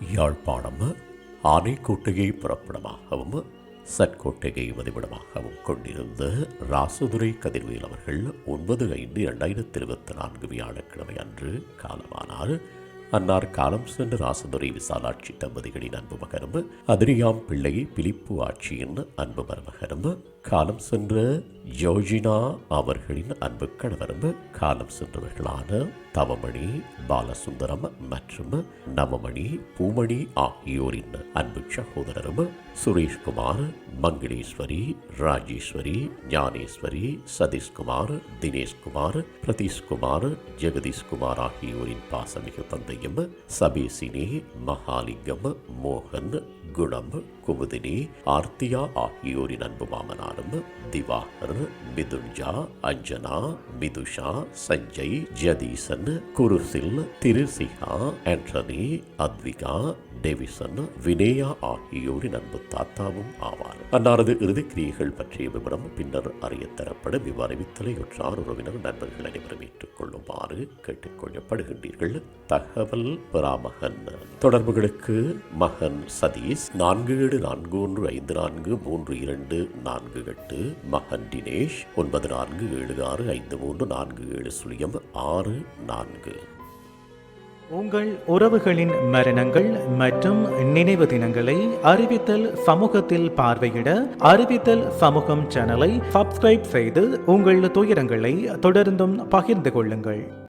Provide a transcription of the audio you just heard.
யாழ்ப்பாணம் ஆனைக்கோட்டையை புறப்படமாகவும் சட்கோட்டையை வதிவிடமாகவும் கொண்டிருந்த ராசுதுரை கதிர்வேல் அவர்கள் ஒன்பது ஐந்து இரண்டாயிரத்தி இருபத்தி நான்கு வியாழக்கிழமை அன்று காலமானார். அன்னார் காலம் சென்ற ராசதுரை விசாலாட்சி தம்பதிகளின் அன்பு மகனும் அதிரியாம் பிள்ளை பிலிப்பு ஆட்சியின் அன்பு மருமகனும் காலம் சென்ற ஜோஜினா அவர்களின் அன்பு கணவரும் காலம் சென்றவர்களான தவமணி பாலசுந்தரம் மற்றும் நவமணி பூமணி ஆகியோரின் அன்பு சகோதரரும் சுரேஷ்குமார் மங்களேஸ்வரி ராஜேஸ்வரி ஞானேஸ்வரி சதீஷ்குமார் தினேஷ்குமார் பிரதீஷ்குமார் ஜெகதீஷ்குமார் ஆகியோரின் பாசமிகு தந்தையும் சபேசினி மகாலிங்கம் மோகன் குணம் குமுதினி ஆர்த்தியா ஆகியோரின் அன்பு மாமனாரும் திவாகர் மிதுன்ஜா அஞ்சனா மிதுஷா சஞ்சய் ஜதீசன் குருசில் திருசிகா ஆண்டனி அத்விகா டேவிசன் வினேயா ஆகியோரின் அன்பு தாத்தாவும் ஆவார். அன்னாரது இறுதி கிரியைகள் பற்றிய விவரம் பின்னர் அறியத்தரப்பட தரப்படும் உற்றார் உறவினர் நண்பர்கள் அனைவரும் ஏற்றுக்கொள்ளுமாறு கேட்டுக்கொள்ளப்படுகின்றீர்கள். தகவல் பராமகன். தொடர்புகளுக்கு மகன் சதீஷ் நான்கு ஏழு நான்கு ஒன்று ஐந்து நான்கு மூன்று இரண்டு நான்கு எட்டு மகன் ரமேஷ் ஒன்பது நான்கு ஏழு ஆறு ஐந்து மூன்று நான்கு ஏழு சுழியம் ஆறு நான்கு. உங்கள் உறவுகளின் மரணங்கள் மற்றும் நினைவு தினங்களை அறிவித்தல் சமூகத்தில் பார்வையிட அறிவித்தல் சமூகம் சேனலை சப்ஸ்கிரைப் செய்து உங்கள் துயரங்களை தொடர்ந்தும் பகிர்ந்து கொள்ளுங்கள்.